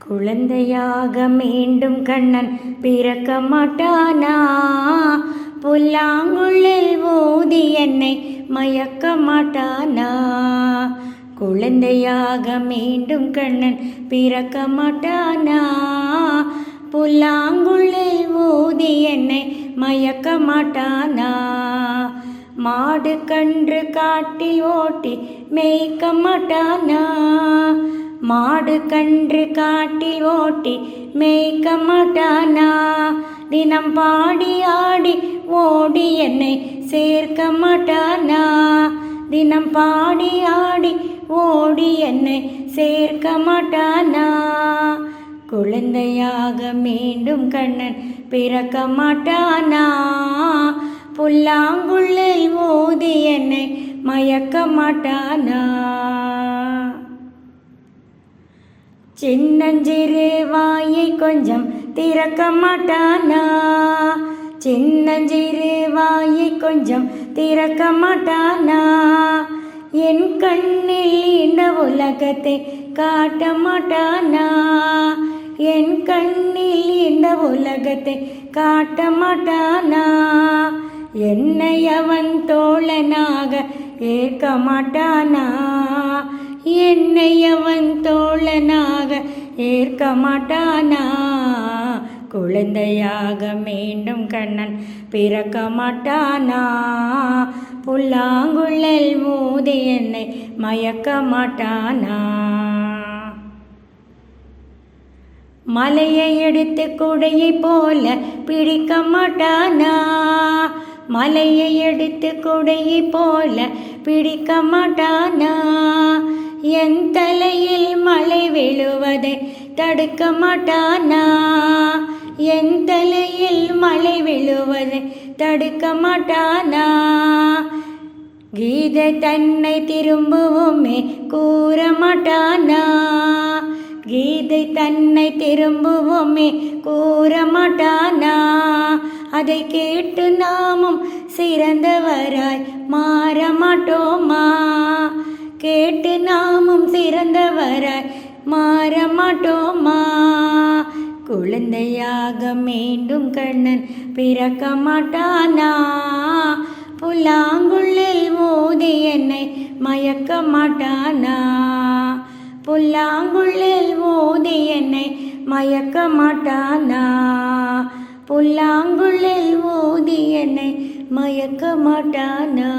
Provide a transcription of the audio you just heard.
குழந்தையாக மீண்டும் கண்ணன் பிறக்க மாட்டானா புல்லாங்குழல் ஊதி என்னை மயக்க மாட்டானா குழந்தையாக மீண்டும் கண்ணன் பிறக்க மாட்டானா புல்லாங்குழல் ஊதி என்னை மயக்க மாட்டானா மாடு கன்று காட்டில் ஓட்டி மேய்க்க மாட்டானா மாடு கன்று காட்டில் ஓட்டி மேய்க்க மாட்டானா? தினம் பாடி ஆடி ஓடி என்னை சேர்க்க மாட்டானா? தினம் பாடி ஆடி ஓடி என்னை சேர்க்க மாட்டானா? குழந்தையாக மீண்டும் கண்ணன் பிறக்க மாட்டானா? புல்லாங்குள்ளில் ஓதி என்னை மயக்க மாட்டானா? சின்னஞ்சிறு வாயை கொஞ்சம் திறக்க மாட்டானா? சின்னஞ்சிறு வாயை கொஞ்சம் திறக்க மாட்டானா? என் கண்ணில் இந்த உலகத்தை காட்ட மாட்டானா? என் கண்ணில் இந்த உலகத்தை காட்ட மாட்டானா? என்னை அவன் தோழனாக ஏற்க மாட்டானா? என்னை அவன் தோழனாக ஏற்க மாட்டானா? குழந்தையாக மீண்டும் கண்ணன் பிறக்க மாட்டானா? புல்லாங்குழல் மூதி என்னை மயக்க மாட்டானா? மலையை எடுத்து குடையை போல பிடிக்க மாட்டானா? மலையை எடுத்து குடையை போல பிடிக்க மாட்டானா? என் தலையில் மழை விழுவதை தடுக்க மாட்டானா? என் தலையில் மழை விழுவதை தடுக்க மாட்டானா? கீத தன்னை திரும்பவுமே கூற மாட்டானா? கீதை தன்னை திரும்பவுமே கூற மாட்டானா? அதை கேட்டு நாமும் சிறந்தவராய் மாற மாட்டோமா? கேட்டு நாமும் சிறந்தவராய் மாற மாட்டோமா குழந்தையாக மீண்டும் கண்ணன் பிறக்க மாட்டானா புல்லாங்குள்ளில் மோதி என்னை மயக்க மாட்டானா புல்லாங்குள்ளில் மோதி என்னை மயக்க மாட்டானா புல்லாங்குள்ளில் மோதி என்னை மயக்க மாட்டானா